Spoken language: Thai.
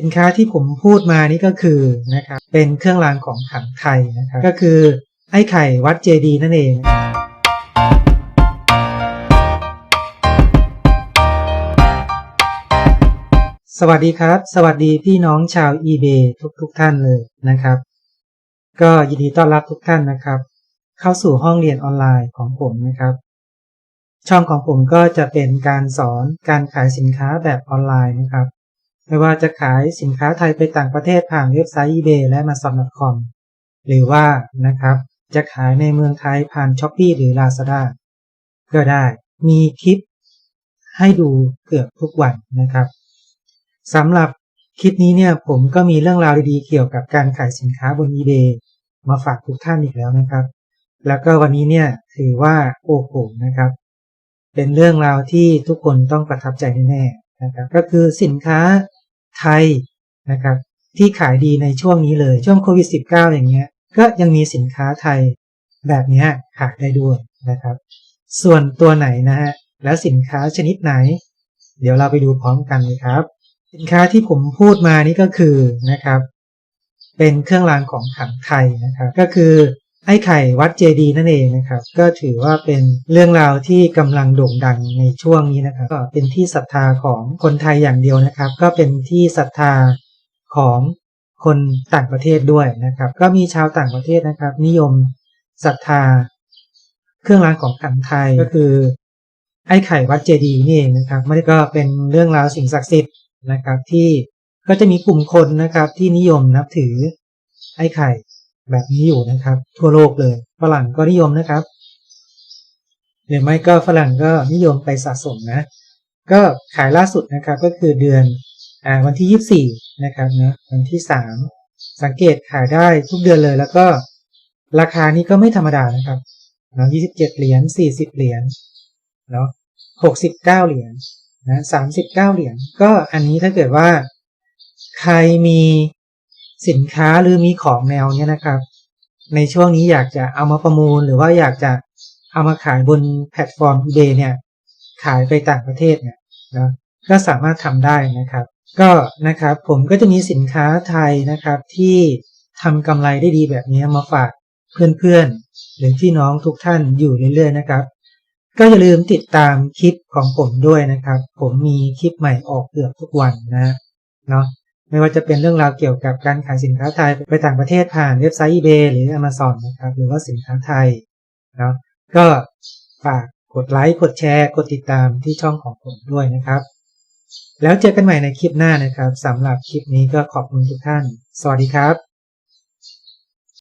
สินค้าที่ผมพูดมานี่ก็คือนะครับเป็นเครื่องรางของขลังไทยนะครับก็คือไอ้ไข่วัดเจดีนั่นเองสวัสดีครับ สวัสดีพี่น้องชาว eBay ทุกทุกท่านเลยนะครับ ก็ยินดีต้อนรับทุกท่านนะครับ เข้าสู่ห้องเรียนออนไลน์ของผมนะครับ ช่องของผมก็จะเป็นการสอนการขายสินค้าแบบออนไลน์นะครับ ไม่ว่าจะขายสินค้าไทยไปต่างประเทศผ่านเว็บไซต์ eBay และ Amazon.com หรือว่านะครับจะขายในเมืองไทยผ่าน Shopee หรือ Lazada ก็ได้มีคลิปให้ดูเกือบทุกวันนะครับสำหรับคลิปนี้เนี่ยผมก็มีเรื่องราวดีๆเกี่ยวกับการขายสินค้าบน eBay มาฝากทุกท่านอีกแล้วนะครับ แล้วก็วันนี้เนี่ยถือว่าโอ้โหนะครับ เป็นเรื่องราวที่ทุกคนต้องประทับใจแน่ๆ นะครับก็คือสินค้าไทยนะครับที่ขายดีในช่วงนี้เลยช่วงโควิด -19 อย่างเงี้ยก็ยังมีสินค้าไทยแบบนี้ขายได้ด้วยนะครับ ส่วนตัวไหนนะฮะแล้วสินค้าชนิดไหน เดี๋ยวเราไปดูพร้อมกันเลยครับ สินค้าที่ผมพูดมานี่ก็คือนะครับ เป็นเครื่องรางของขลังไทยนะครับ ก็คือ ไอ้ไข่วัดเจดีย์นั่นเองนะครับ ก็ถือว่าเป็นเรื่องราวที่กำลังโด่งดังในช่วงนี้นะครับ ก็เป็นที่ศรัทธาของคนไทยอย่างเดียวนะครับ ก็เป็นที่ศรัทธาของคนต่างประเทศด้วยนะครับ ก็มีชาวต่างประเทศนะครับ นิยมศรัทธา เครื่องรางของขลังไทยก็คือ ไอ้ไข่วัดเจดีย์นี่เองนะครับไม่ได้ก็เป็นเรื่องราวสิ่งศักดิ์สิทธิ์นะครับ ที่ก็จะมีกลุ่มคนนะครับที่นิยมนับถือไอ้ไข่ แบบนี้อยู่นะครับ ทั่วโลกเลยฝรั่งก็นิยมนะครับหรือไม่ก็ฝรั่งก็นิยมไปสะสมนะ ก็ขายล่าสุดนะครับก็คือเดือนอ่าวันที่ 24 นะครับนะวันที่ 3 สังเกตขายได้ทุกเดือนเลย แล้วก็ราคานี้ก็ไม่ธรรมดานะครับเนาะ27 เหรียญ 40 เหรียญเนาะ69 เหรียญนะ39 เหรียญก็อันนี้ถ้าเกิดว่า ใครมี สินค้าหรือมีของแนวเนี้ยนะครับ ในช่วงนี้อยากจะเอามาประมูล หรือว่าอยากจะเอามาขายบนแพลตฟอร์ม eBay เนี่ย ขายไปต่างประเทศเนี่ยนะก็สามารถทำได้นะครับ ก็นะครับผมก็จะมีสินค้าไทยนะครับ ที่ทำกำไรได้ดีแบบนี้มาฝากเพื่อนๆ หรือพี่น้องทุกท่านอยู่เรื่อยๆนะครับ ก็อย่าลืมติดตามคลิปของผมด้วยนะครับ ผมมีคลิปใหม่ออกเกือบทุกวันนะเนาะ ไม่ว่าจะเป็นเรื่องราวเกี่ยวกับการขายสินค้าไทยไปต่างประเทศผ่านเว็บไซต์ eBay หรือ Amazon นะครับ หรือว่าสินค้าไทยเนาะก็ฝากกดไลค์ กดแชร์ กดติดตามที่ช่องของผมด้วยนะครับ แล้วเจอกันใหม่ในคลิปหน้านะครับสำหรับคลิปนี้ก็ขอบคุณทุกท่าน สวัสดีครับ